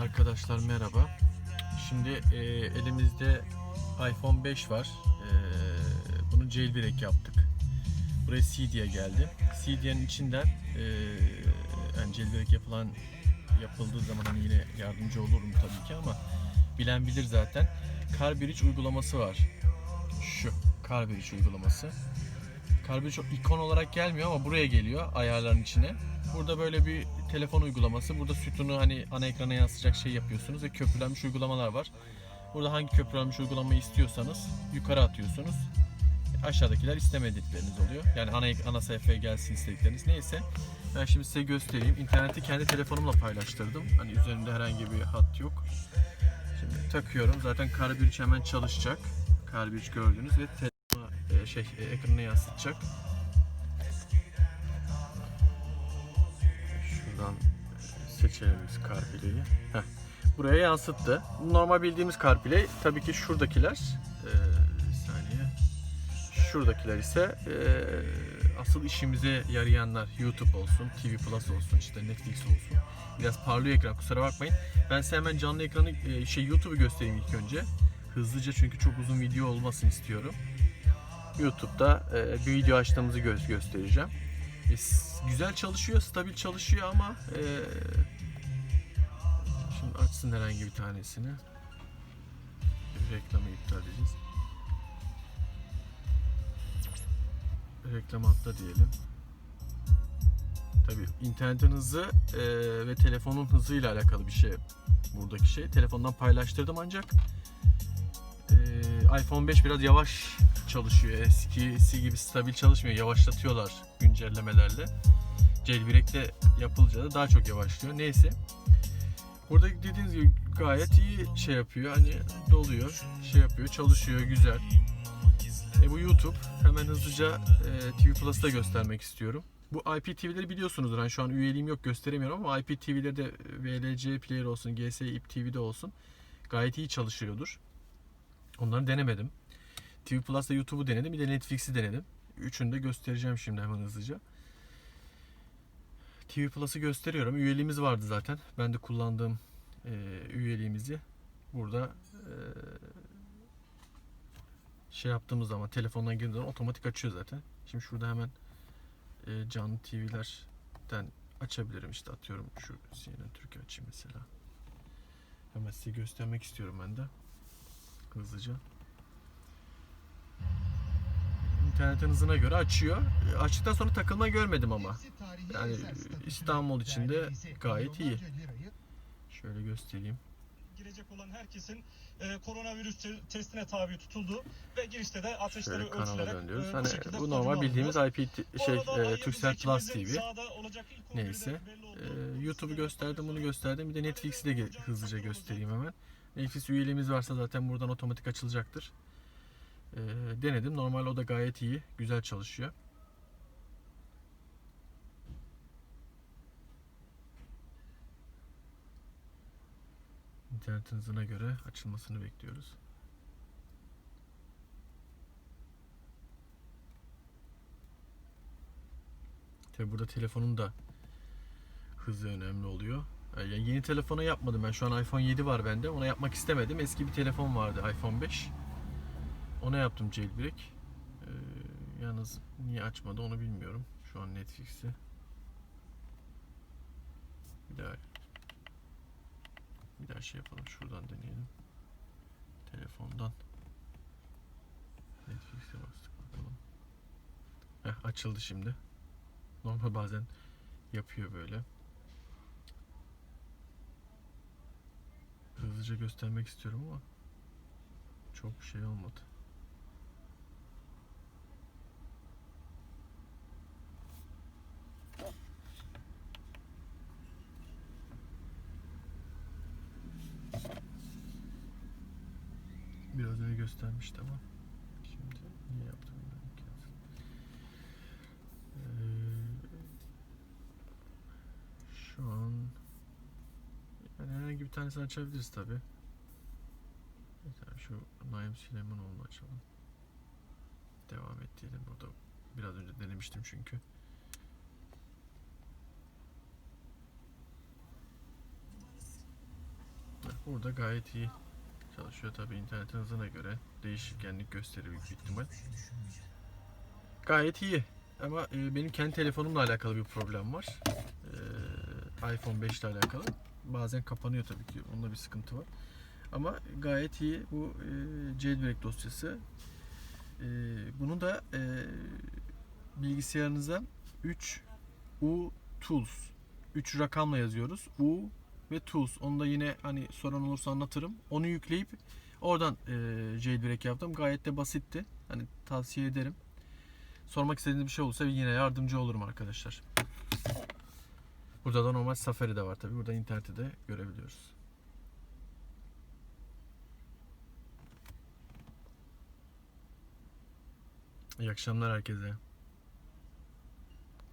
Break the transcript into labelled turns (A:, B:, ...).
A: Arkadaşlar merhaba. Şimdi e, elimizde iPhone 5 var. E, bunu jailbreak yaptık. Buraya CD'ye geldi. CD'nin içinden e, yani jailbreak yapılan yapıldığı zaman hani yine yardımcı olurum tabii ki ama bilen bilir zaten. Carbridge uygulaması var. Şu Carbridge uygulaması. Carbridge ikon olarak gelmiyor ama buraya geliyor ayarların içine. Burada böyle bir telefon uygulaması. Burada sütunu hani ana ekrana yansıtacak şey yapıyorsunuz ve köprülenmiş uygulamalar var. Burada hangi köprülenmiş uygulamayı istiyorsanız yukarı atıyorsunuz. Aşağıdakiler istemedikleriniz oluyor. Yani ana ana sayfaya gelsin istedikleriniz. Neyse. Ben şimdi size göstereyim. İnterneti kendi telefonumla paylaştırdım. Hani üzerinde herhangi bir hat yok. Şimdi takıyorum. Zaten Carbridge hemen çalışacak. Carbridge gördünüz ve şey e, ekranına yansıtacak. Şuradan e, seçelim biz CarPlay'i. Buraya yansıttı. Normal bildiğimiz CarPlay tabii ki şuradakiler. e, bir saniye. Şuradakiler ise e, asıl işimize yarayanlar YouTube olsun, TV Plus olsun, işte Netflix olsun. Biraz parlıyor ekran kusura bakmayın. Ben size hemen canlı ekranı e, şey YouTube'u göstereyim ilk önce. Hızlıca çünkü çok uzun video olmasını istiyorum. YouTube'da e, bir video açtığımızı gö- göstereceğim. E, güzel çalışıyor, stabil çalışıyor ama e, şimdi açsın herhangi bir tanesini. Reklamı iptal edeceğiz. Reklam atla diyelim. Tabii internetin hızı e, ve telefonun hızıyla alakalı bir şey buradaki şey. Telefondan paylaştırdım ancak e, iPhone 5 biraz yavaş çalışıyor. Eskisi gibi stabil çalışmıyor. Yavaşlatıyorlar güncellemelerle. Jailbreak'te yapılınca da daha çok yavaşlıyor. Neyse. Burada dediğiniz gibi gayet iyi şey yapıyor. Hani doluyor, şey yapıyor, çalışıyor, güzel. E bu YouTube. Hemen hızlıca e, TV Plus'ta göstermek istiyorum. Bu IPTV'leri biliyorsunuzdur. Hani şu an üyeliğim yok gösteremiyorum ama IPTV'leri de VLC Player olsun, GS İP TV'de olsun gayet iyi çalışıyordur. Onları denemedim. TV Plus'ta YouTube'u denedim. Bir de Netflix'i denedim. Üçünü de göstereceğim şimdi hemen hızlıca. TV Plus'ı gösteriyorum. Üyeliğimiz vardı zaten. Ben de kullandığım e, üyeliğimizi burada e, şey yaptığımız zaman telefondan girdiğimiz otomatik açıyor zaten. Şimdi şurada hemen e, canlı TV'lerden açabilirim işte atıyorum şu CNN Türkiye açayım mesela. Hemen size göstermek istiyorum ben de hızlıca. İnternetin hızına göre açıyor. E, Açtıktan sonra takılma görmedim ama. Yani İstanbul içinde gayet iyi. Şöyle göstereyim.
B: girecek olan herkesin e, koronavirüs te- testine tabi tutulduğu ve girişte de ateşleri
A: Şöyle
B: ölçülerek e,
A: Hani bu normal bildiğimiz. IP şey e, Turkcell Plus TV.
B: sahada olacak ilk 11'de
A: Neyse. Ee, YouTube'u gösterdim, bunu gösterdim. Bir de Netflix'i de hızlıca göstereyim hemen. Netflix üyeliğimiz varsa zaten buradan otomatik açılacaktır. Ee, denedim. Normal o da gayet iyi. Güzel çalışıyor. İnternet hızına göre açılmasını bekliyoruz. Tabi burada telefonun da hızı önemli oluyor. Yani yeni telefona yapmadım ben. Şu an iPhone 7 var bende. Ona yapmak istemedim. Eski bir telefon vardı iPhone 5. Ona yaptım jailbreak. Ee, yalnız niye açmadı onu bilmiyorum. Şu an Netflix'i. Bir daha bir daha şey yapalım. Şuradan deneyelim. Telefondan. Netflix'e bastık bakalım. Heh, açıldı şimdi. Normal bazen yapıyor böyle. Hızlıca göstermek istiyorum ama çok şey olmadı. Önce göstermişti ama şimdi niye yaptım ben cancel. Ee, şu an yani herhangi bir tanesini açabiliriz tabi. Mesela şu Naim Süleymanoğlu'nu açalım. Devam et diyelim. Burada biraz önce denemiştim çünkü. Burada gayet iyi çalışıyor tabi internetin hızına göre değişkenlik gösteriyor büyük ihtimal. Gayet iyi ama e, benim kendi telefonumla alakalı bir problem var. E, iPhone 5 ile alakalı. Bazen kapanıyor tabii ki. Onda bir sıkıntı var. Ama gayet iyi bu e, jailbreak dosyası. Bunu da bilgisayarınıza 3 U Tools 3 rakamla yazıyoruz. U ve Tools. Onu da yine hani soran olursa anlatırım. Onu yükleyip oradan e, jailbreak yaptım. Gayet de basitti. Hani tavsiye ederim. Sormak istediğiniz bir şey olursa yine yardımcı olurum arkadaşlar. Burada da normal Safari de var tabi. Burada interneti de görebiliyoruz. İyi akşamlar herkese.